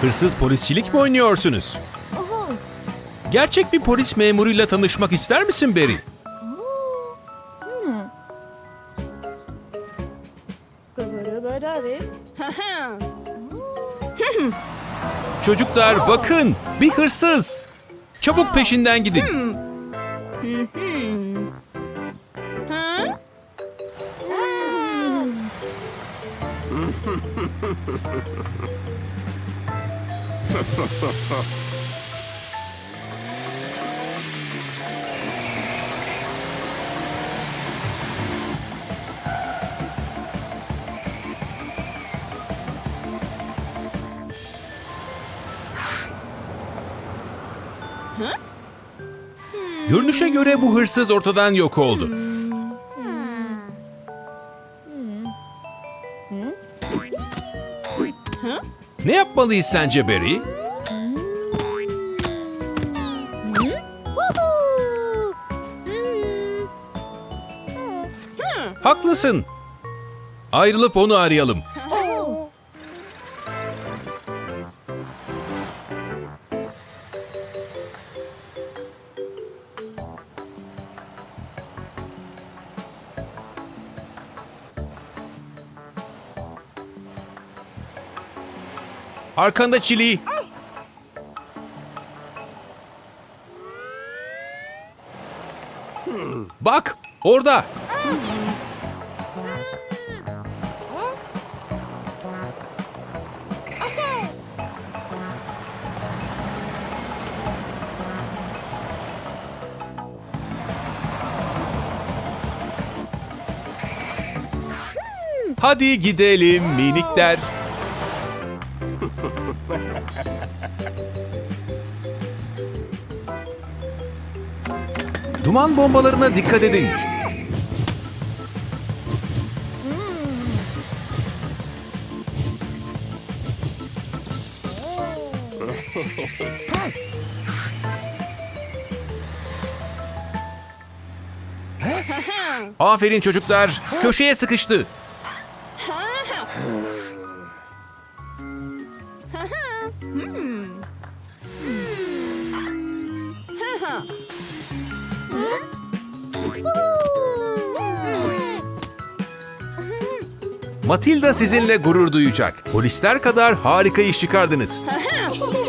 Hırsız polisçilik mi oynuyorsunuz? Gerçek bir polis memuruyla tanışmak ister misin Barry? Çocuklar bakın bir hırsız. Çabuk peşinden gidin. Görünüşe göre bu hırsız ortadan yok oldu. Ne yapmalıyız sence Barry? Haklısın. Ayrılıp onu arayalım. Arkanda çili. Bak orada. Hadi gidelim minikler. Duman bombalarına dikkat edin. Aferin çocuklar. Köşeye sıkıştı. Matilda sizinle gurur duyacak. Polisler kadar harika iş çıkardınız.